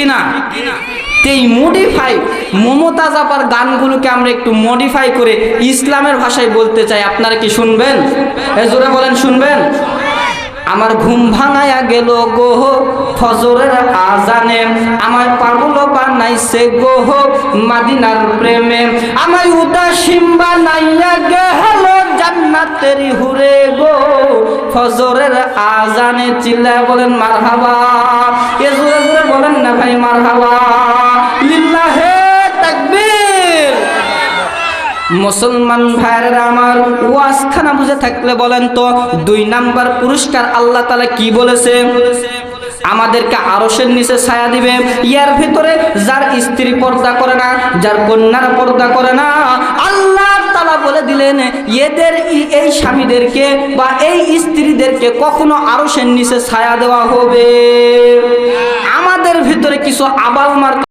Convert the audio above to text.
কিনা এই মডিফাই মমতাজ আপার গানগুলোকে আমরা একটু মডিফাই করে ইসলামের ভাষায় বলতে চাই। আপনারা কি শুনবেন? এ জোরে বলেন, শুনবেন? আমার ঘুম ভাঙায়া গেল গো, ফজরের আজানে। আমার পাগল বানাইছে গো, মাদিনার প্রেমে। আমার উদাসীন বানাইয়া গেল জান্নাতের হুরে গো, ফজরের আজানে। চিল্লায় বলেন, মারহাবা। এ বলেন না ভাই লিল্লাহে তাকবীর। মুসলমান ভাইয়েরা আমার ওয়াজখানা বুঝে থাকলে বলেন তো, দুই নাম্বার পুরস্কার আল্লাহ তালা কি বলেছে? আমাদেরকে আরসের নিচে ছায়া দিবে। ইয়ার ভিতরে যার স্ত্রী পর্দা করে না, যার কন্যার পর্দা করে না, আল্লাহ তালা বলে দিলেন, এদের এই স্বামীদেরকে বা এই স্ত্রীদেরকে কখনো আরসের নিচে ছায়া দেওয়া হবে। কিছু আবাল মার